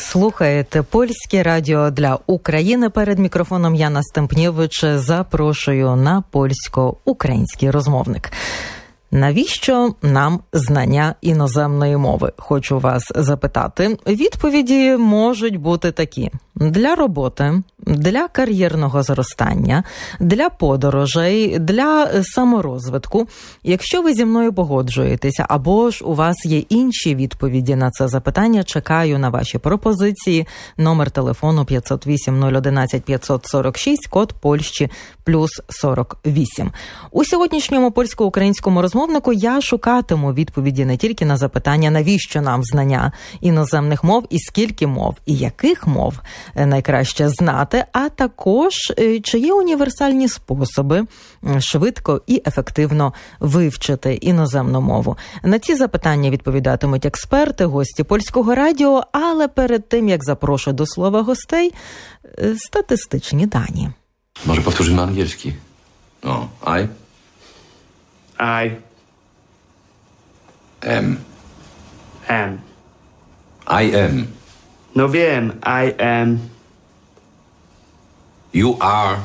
слухаєте польське радіо для України. Перед мікрофоном Яна Стемпнєвич запрошую на польсько-український розмовник. Навіщо нам знання іноземної мови? Хочу вас запитати. Відповіді можуть бути такі: для роботи, для кар'єрного зростання, для подорожей, для саморозвитку. Якщо ви зі мною погоджуєтеся, або ж у вас є інші відповіді на це запитання, чекаю на ваші пропозиції. Номер телефону 508 011 546, код Польщі плюс 48. У сьогоднішньому польсько-українському розмовнику я шукатиму відповіді не тільки на запитання, навіщо нам знання іноземних мов, і скільки мов, і яких мов найкраще знати, а також чи є універсальні способи швидко і ефективно вивчити іноземну мову. На ці запитання відповідатимуть експерти, гості польського радіо. Але перед тим як запрошую до слова гостей, статистичні дані. Może powtórzymy angielski. No, I I am. am. I am. No wiem, I am. You are.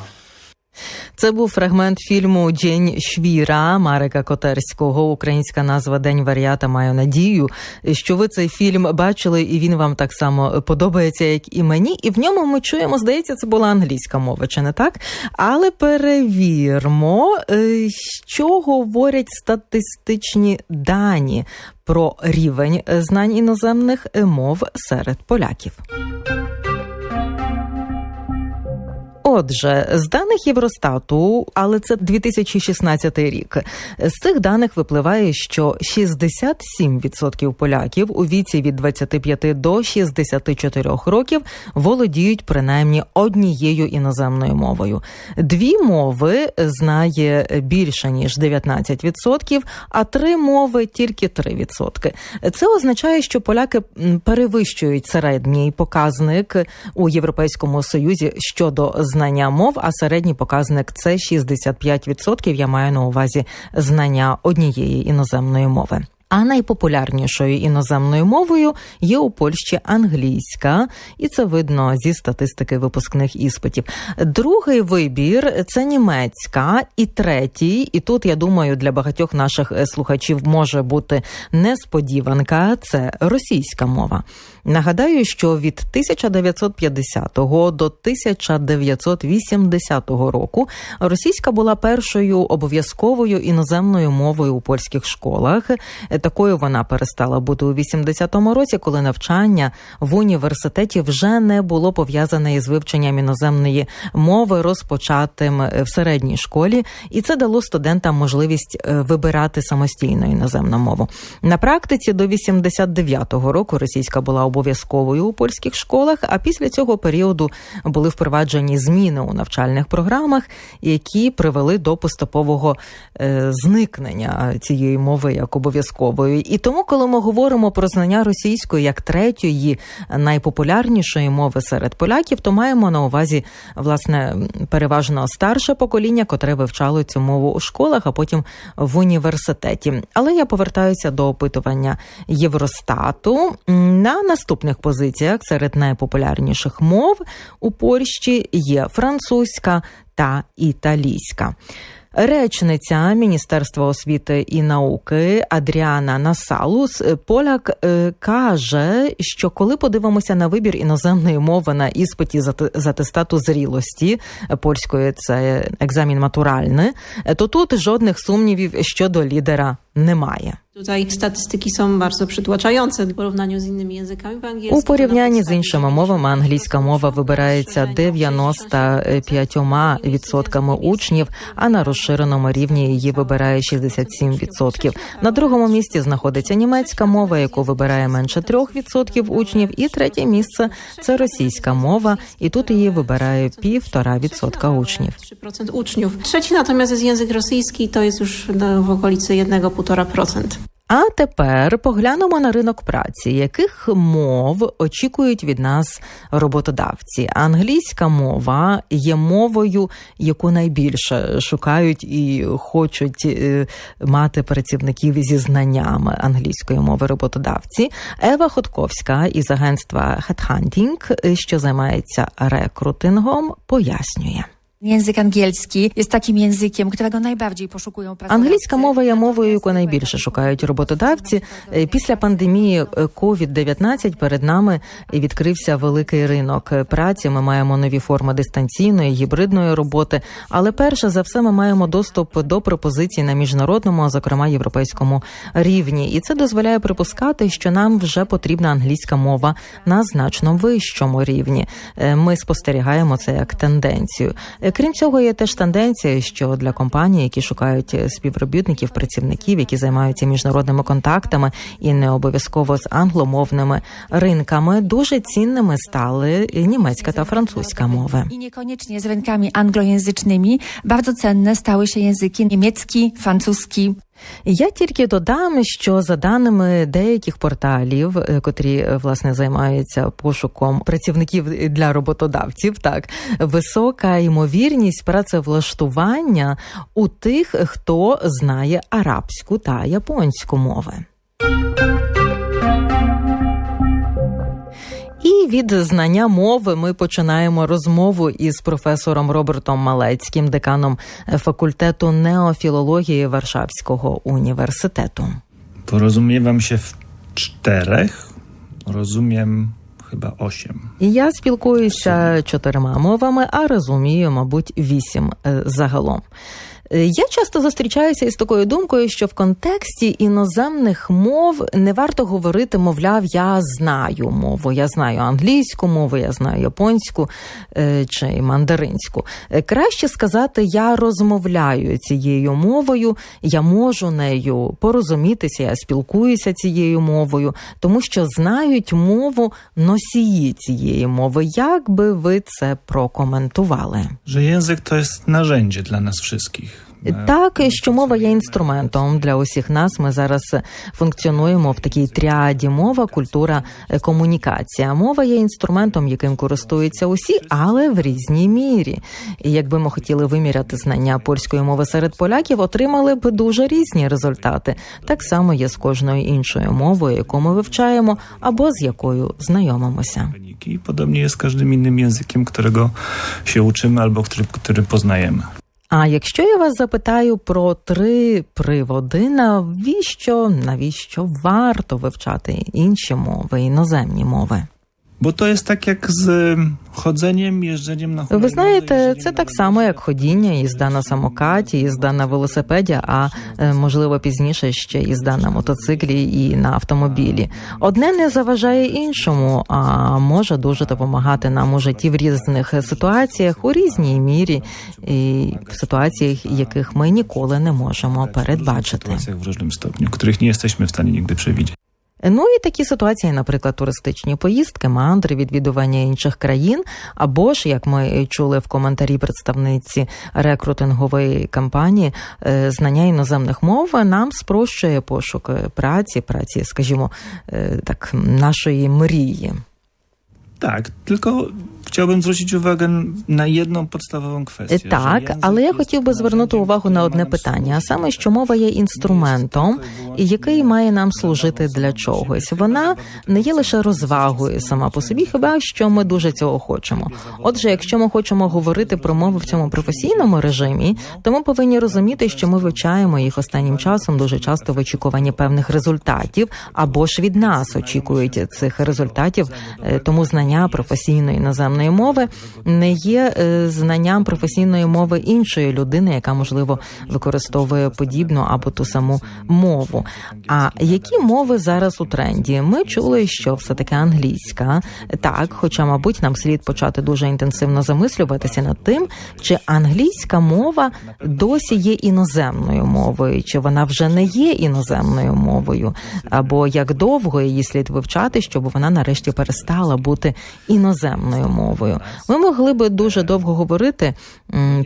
Це був фрагмент фільму День Швіра Марика Котерського. Українська назва День варіата. Маю надію, що ви цей фільм бачили, і він вам так само подобається, як і мені. І в ньому ми чуємо, здається, це була англійська мова, чи не так? Але перевірмо, що говорять статистичні дані про рівень знань іноземних мов серед поляків. Отже, з даних Євростату, але це 2016 рік. З цих даних випливає, що 67% поляків у віці від 25 до 64 років володіють принаймні однією іноземною мовою. Дві мови знає більше ніж 19%, а три мови тільки 3%. Це означає, що поляки перевищують середній показник у Європейському Союзі щодо знання мов, а середній показник це 65%. Я маю на увазі знання однієї іноземної мови. А найпопулярнішою іноземною мовою є у Польщі англійська, і це видно зі статистики випускних іспитів. Другий вибір це німецька, і третій, і тут я думаю, для багатьох наших слухачів може бути несподіванка. Це російська мова. Нагадаю, що від 1950 до 1980 року російська була першою обов'язковою іноземною мовою у польських школах. Такою вона перестала бути у 80-му році, коли навчання в університеті вже не було пов'язане із вивченням іноземної мови, розпочатим в середній школі, і це дало студентам можливість вибирати самостійно іноземну мову. На практиці до 89-го року російська була обов'язковою у польських школах. А після цього періоду були впроваджені зміни у навчальних програмах, які привели до поступового е, зникнення цієї мови як обов'язкової. І тому, коли ми говоримо про знання російської як третьої найпопулярнішої мови серед поляків, то маємо на увазі власне переважно старше покоління, котре вивчало цю мову у школах, а потім в університеті. Але я повертаюся до опитування Євростату на наступних позиціях серед найпопулярніших мов у Польщі є французька та італійська. Речниця Міністерства освіти і науки Адріана Насалус Поляк каже, що коли подивимося на вибір іноземної мови на іспиті з атестату зрілості польської, це екзамін матуральний, то тут жодних сумнівів щодо лідера немає. Tutaj statystyki są bardzo przytłaczające w porównaniu z innymi językami. У порівнянні з іншими мовами англійська мова вибирається 95% учнів, а на розширеному рівні її вибирає 67%. На другому місці знаходиться німецька мова, яку вибирає менше 3% учнів, і третє місце це російська мова, і тут її вибирає півтора відсотка учнів. 3% uczniów. Trzeci natomiast jest język rosyjski, to jest już w okolicy 1,5%. А тепер поглянемо на ринок праці, яких мов очікують від нас роботодавці. Англійська мова є мовою, яку найбільше шукають і хочуть е, мати працівників зі знаннями англійської мови роботодавці. Ева Ходковська із агентства Headhunting, що займається рекрутингом, пояснює. Język angielski jest takim językiem, którego najbardziej poszukują pracodawcy. Англійська мова є мовою, яку найбільше шукають роботодавці. Е, Після пандемії COVID-19 перед нами відкрився великий ринок праці. Ми маємо нові форми дистанційної, гібридної роботи. Але перше за все, ми маємо доступ до пропозицій на міжнародному, а зокрема європейському рівні. І це дозволяє припускати, що нам вже потрібна англійська мова на значно вищому рівні. Е, Ми спостерігаємо це як тенденцію. Крім цього, є теж тенденція, що для компаній, які шукають е, співробітників, працівників, які займаються міжнародними контактами і не обов'язково з англомовними ринками, дуже цінними стали німецька та французька мови. І niekoniecznie з ринками англоязичними, Bardzo cenne стали ще язики німецький, francuski. Я тільки додам, що за даними деяких порталів, е, котрі е, власне займаються пошуком працівників для роботодавців, так висока ймовірність працевлаштування у тих, хто знає арабську та японську мови. І від знання мови ми починаємо розмову із професором Робертом Малецьким, деканом факультету неофілології Варшавського університету. Porozumiewam się w czterech, rozumiem chyba osiem. Я спілкуюся чотирма мовами, а розумію, мабуть, вісім е, загалом. Е, Я часто зустрічаюся із такою думкою, що в контексті іноземних мов не варто говорити, мовляв, я знаю мову, я знаю англійську мову, я знаю японську е, чи мандаринську. Е, Краще сказати, я розмовляю цією мовою, я можу нею порозумітися, я спілкуюся цією мовою, тому що знають мову носії цієї мови. Як би ви це прокоментували? Że język to jest narzędzie dla nas wszystkich. E, Так, що мова є інструментом для усіх нас. Ми зараз функціонуємо в такій тріаді мова, культура, е, комунікація. Мова є інструментом, яким користуються усі, але в різній мірі. І якби ми хотіли виміряти знання польської мови серед поляків, отримали б дуже різні результати. Так само є з кожною іншою мовою, яку ми вивчаємо або з якою знайомимося. podobnie jest z każdym innym językiem, którego się uczymy albo który, który poznajemy. А якщо я вас запитаю про три приводи, навіщо навіщо варто вивчати інші мови, іноземні мови? Bo to jest tak jak z chodzeniem, jeżdżeniem na Ви знаєте, це так само, як ходіння, їзда на самокаті, їзда на велосипеді, а можливо пізніше ще їзда на мотоциклі і на автомобілі. Одне не заважає іншому, а може дуже допомагати нам у житті в різних ситуаціях у різній мірі, і в ситуаціях, яких ми ніколи не можемо передбачити. różnym stopniu, których nie jesteśmy w stanie nigdy przewidzieć. Ну і такі ситуації, наприклад, туристичні поїздки, мандри, відвідування інших країн, або ж, як ми чули в коментарі представниці рекрутингової кампанії, е, знання іноземних мов нам спрощує пошук праці, праці, скажімо, е, так, нашої мрії. Tak, tylko chciałbym zwrócić uwagę na jedną podstawową kwestię. Так, але я хотів би звернути увагу на одне питання, а саме, що мова є інструментом, який має нам служити для чогось. Вона не є лише розвагою сама по собі, хіба що ми дуже цього хочемо. Отже, якщо ми хочемо говорити про мову в цьому професійному режимі, то ми повинні розуміти, що ми вивчаємо їх останнім часом дуже часто в очікуванні певних результатів, або ж від нас очікують цих результатів. Тому знання професійної іноземної мови не є е, знанням професійної мови іншої людини, яка можливо використовує подібну або ту саму мову. А які мови зараз у тренді? Ми чули, що все таки англійська, так, хоча, мабуть, нам слід почати дуже інтенсивно замислюватися над тим, чи англійська мова досі є іноземною мовою, чи вона вже не є іноземною мовою, або як довго її слід вивчати, щоб вона нарешті перестала бути іноземною мовою. Мовою. Ми могли би дуже довго говорити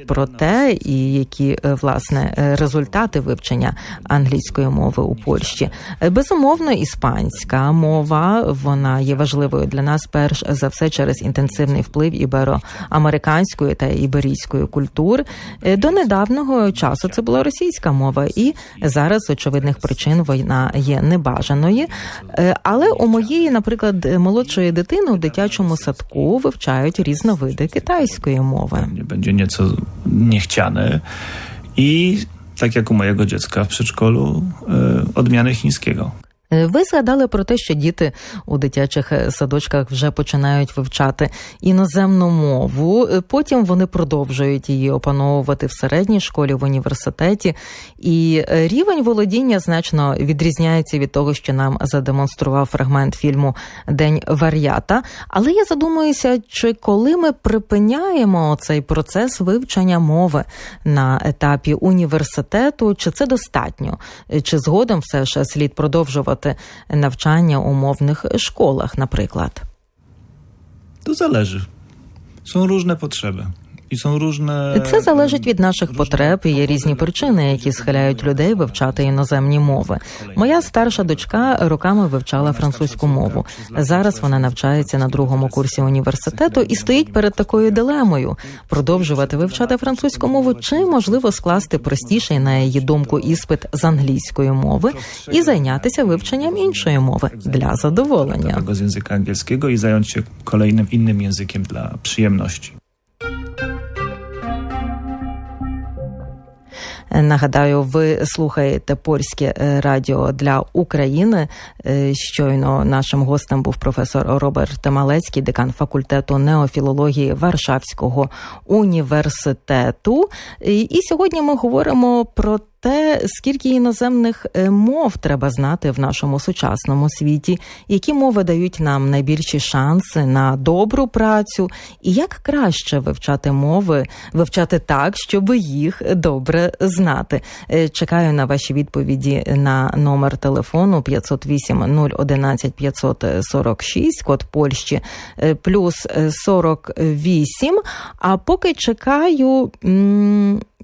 про те, і які е, власне е, результати вивчення англійської мови у Польщі. Е, Безумовно, іспанська мова вона є важливою для нас перш за все через інтенсивний вплив ібероамериканської та іберійської культур. До недавнього часу це була російська мова, і зараз з очевидних причин війна є небажаною. Але у моєї, наприклад, молодшої дитини у дитячому садку вивчають різновиди китайської мови. Nie będzie nieco niechciane. I tak jak u mojego dziecka w przedszkolu, e, odmiany chińskiego. Е, Ви згадали про те, що діти у дитячих е, садочках вже починають вивчати іноземну мову. Е, Потім вони продовжують її опановувати в середній школі, в університеті. І рівень володіння значно відрізняється від того, що нам задемонстрував фрагмент фільму День вар'ята. Але я задумуюся, чи коли ми припиняємо цей процес вивчення мови на етапі університету, чи це достатньо? Чи згодом все ж слід продовжувати навчання у мовних школах, наприклад? To zależy. Są różne potrzeby. Różne. Це залежить від наших потреб і є різні причини, які схиляють людей вивчати іноземні мови. Моя старша дочка роками вивчала французьку мову. Зараз вона навчається на другому курсі університету і стоїть перед такою дилемою: продовжувати вивчати французьку мову чи можливо скласти простіший на її думку іспит з англійської мови і зайнятися вивченням іншої мови для задоволення. Języka angielskiego i zająć się kolejnym innym językiem dla przyjemności. Нагадаю, ви слухаєте польське е, радіо для України. Е, Щойно нашим гостем був професор Роберт Малецький, декан факультету неофілології Варшавського університету. І сьогодні ми говоримо про те, скільки іноземних е, мов треба знати в нашому сучасному світі, які мови дають нам найбільші шанси на добру працю, і як краще вивчати мови, вивчати так, щоб їх добре знати. Е, Чекаю на ваші відповіді на номер телефону 508 011 546, код Польщі е, плюс е, 48. А поки чекаю.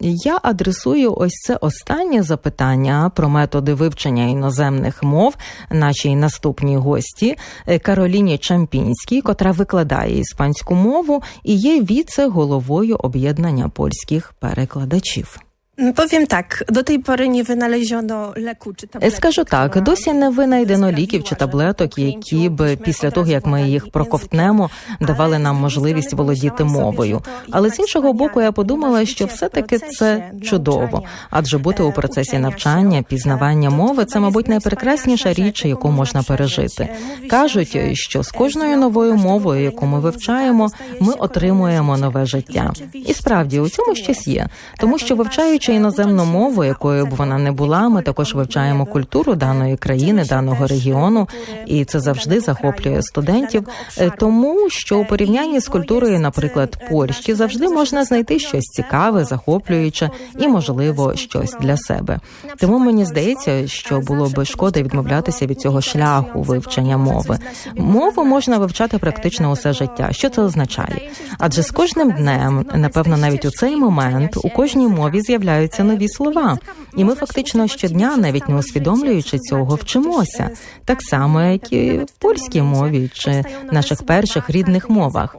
Я адресую ось це останнє запитання про методи вивчення іноземних мов нашій наступній гості е, Кароліні Чампінській, котра викладає іспанську мову і є віце-головою об'єднання польських перекладачів. Powiem tak, do tej pory nie wynaleziono leku czy Е, Скажу так, досі не винайдено ліків чи таблеток, які б після того, як ми їх проковтнемо, давали нам можливість володіти мовою. Але з іншого боку, я подумала, що все-таки це чудово, адже бути у е, процесі навчання, пізнавання е, мови це, мабуть, найпрекрасніша річ, яку можна пережити. się, Кажуть, що з кожною новою мовою, яку ми вивчаємо, ми отримуємо нове життя. І справді у цьому щось є, тому що вивчаючи іноземну мову, якою б вона не була, ми також вивчаємо культуру даної країни, даного регіону, і це завжди захоплює студентів, Е, тому що у порівнянні з культурою, наприклад, Польщі, завжди можна знайти щось цікаве, захоплююче і, можливо, щось для себе. Тому мені здається, що було би шкода відмовлятися від цього шляху вивчення мови. Мову можна вивчати практично усе життя. Що це означає? Адже з кожним днем, напевно, навіть у цей момент у кожній мові з'являються нові слова, і ми фактично щодня, навіть не усвідомлюючи цього, вчимося так само, як і в польській мові чи наших перших рідних мовах.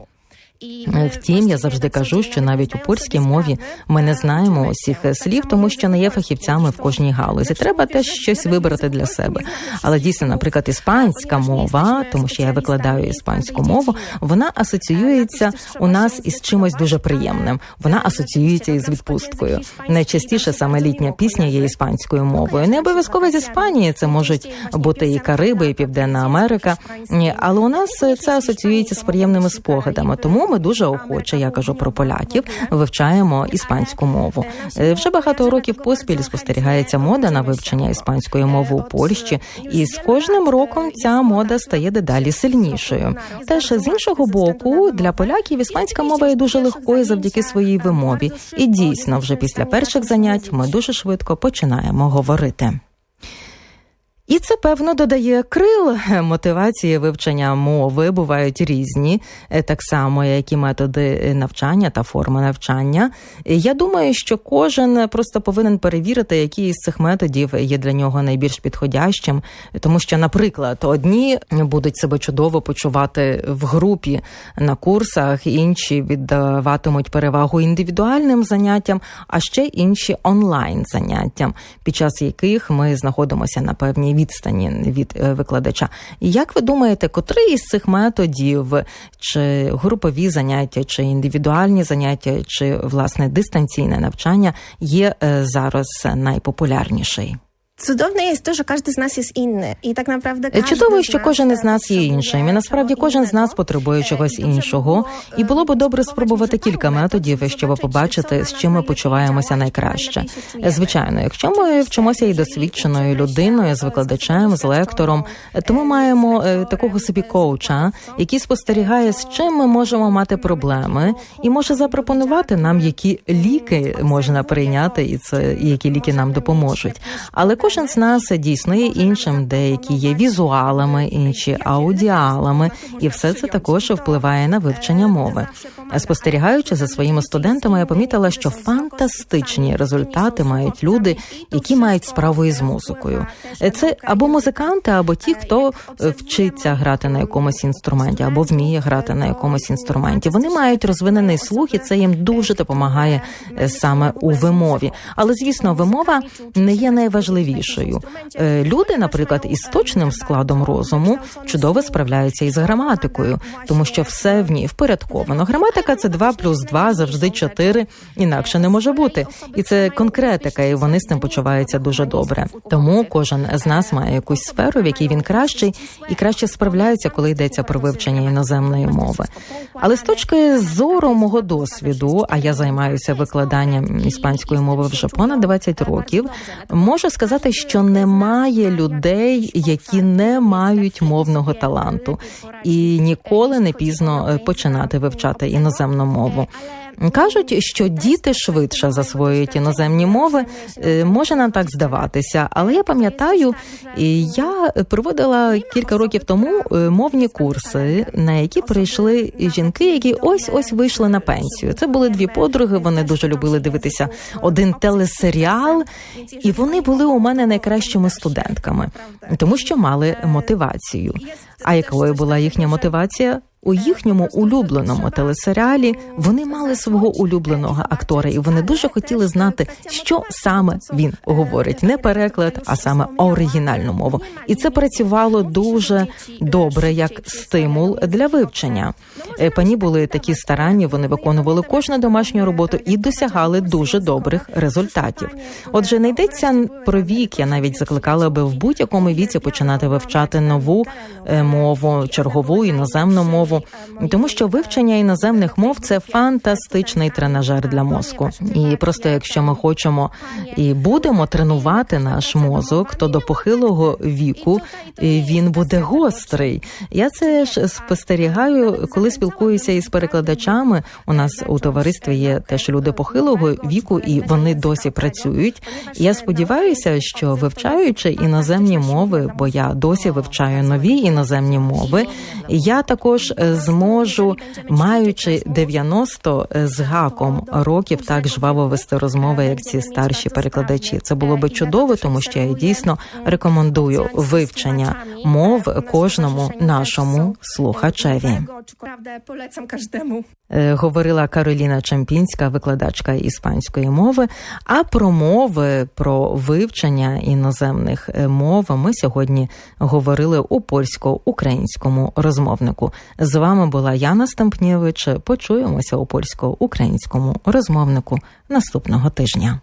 Е, Втім, я завжди кажу, що навіть у польській мові ми не знаємо усіх слів, тому що не є фахівцями в кожній галузі. Треба теж щось вибрати для себе. Але дійсно, наприклад, іспанська мова, тому що я викладаю іспанську мову, вона асоціюється у нас із чимось дуже приємним. Вона асоціюється із відпусткою. Найчастіше саме літня пісня є іспанською мовою. Не обов'язково з Іспанії, це можуть бути і Кариби, і Південна Америка. Але у нас це асоціюється з приємними спогадами. Тому ми дуже охоче, я кажу про поляків, вивчаємо іспанську мову. Е, Вже багато років поспіль спостерігається мода на вивчення іспанської мови у Польщі, і з кожним роком ця мода стає дедалі сильнішою. Теж з іншого боку, для поляків іспанська мова є дуже легкою завдяки своїй вимові. І дійсно, вже після перших занять ми дуже швидко починаємо говорити. І це певно додає крил. Мотивації вивчення мови бувають різні, е, так само як і методи навчання та форми навчання. Я думаю, що кожен просто повинен перевірити, які із цих методів є для нього найбільш підходящим, тому що, наприклад, одні будуть себе чудово почувати в групі на курсах, інші віддаватимуть перевагу індивідуальним заняттям, а ще інші онлайн заняттям, під час яких ми знаходимося на певній відстані від е, викладача. Як ви думаєте, котрий із цих методів, чи групові заняття, чи індивідуальні заняття, чи власне дистанційне навчання є е, зараз найпопулярніший? Cudowne jest to, że każdy z nas jest inny i tak naprawdę każdy Чудово, що кожен із нас є іншим. І насправді кожен з нас потребує чогось іншого. І було б добре спробувати кілька методів, щоб побачити, з чим ми почуваємося найкраще. Звичайно, якщо ми вчимося і досвідченою людиною, з викладачем, з лектором, то ми маємо е, такого собі коуча, який спостерігає, з чим ми можемо мати проблеми, і може запропонувати нам, які ліки можна прийняти, і це і які ліки нам допоможуть. Але кожен з нас дійсно є іншим, деякі є візуалами, інші аудіалами, і все це також впливає на вивчення мови. Спостерігаючи за своїми студентами, я помітила, що фантастичні результати мають люди, які мають справу із музикою. Це або музиканти, або ті, хто е, вчиться грати на якомусь інструменті, або вміє грати на якомусь інструменті. Вони мають розвинений слух, і це їм дуже допомагає е, саме у вимові. Але звісно, вимова не є найважливішою. Е, Люди, наприклад, із точним складом розуму чудово справляються із граматикою, тому що все в ній впорядковано. Граматика це 2 плюс 2, завжди 4, інакше не може бути. І це конкретика, і вони з цим почуваються дуже добре. Тому кожен з нас має якусь сферу, в якій він кращий і краще справляється, коли йдеться про вивчення іноземної мови. Але з точки зору мого досвіду, а я займаюся викладанням іспанської мови вже понад 20 років, можу сказати, що немає людей, які не мають мовного таланту, і ніколи не пізно е, починати вивчати іноземну мову. Кажуть, що діти швидше засвоюють іноземні мови. Е, Може нам так здаватися, але я пам'ятаю, я проводила кілька років тому е, мовні курси, на які прийшли жінки, які ось ось вийшли на пенсію. Це були дві подруги. Вони дуже любили дивитися один телесеріал, і вони були у мене найкращими студентками, тому що мали мотивацію. А якою була їхня мотивація? У їхньому улюбленому телесеріалі вони мали свого улюбленого актора, і вони дуже хотіли знати, що саме він говорить, не переклад, а саме оригінальну мову. І це працювало дуже добре як стимул для вивчення. Е, Пані були такі старанні, вони виконували кожну домашню роботу і досягали дуже добрих результатів. Отже, не йдеться про вік. Я навіть закликала би в будь-якому віці починати вивчати нову е, мову, чергову іноземну мову, тому що вивчення іноземних мов це фантастичний тренажер для мозку. І просто якщо ми хочемо і будемо тренувати наш мозок, то до похилого віку е, він буде гострий. Я це ж спостерігаю, коли спілкуюся із перекладачами. У нас у товаристві є теж люди похилого віку, і вони досі працюють. Я сподіваюся, що вивчаючи іноземні мови, бо я досі вивчаю нові іноземні мови, я також зможу, маючи 90 з гаком років, так жваво вести розмови, як ці старші перекладачі. Це було би чудово, тому що я дійсно рекомендую вивчення мов кожному нашому слухачеві. Е, Говорила Кароліна Чампінська, викладачка іспанської мови. А про мови, про вивчення іноземних е, мов ми сьогодні говорили у польсько-українському розмовнику. З вами була Яна Стампнєвич. Почуємося у польсько-українському розмовнику наступного тижня.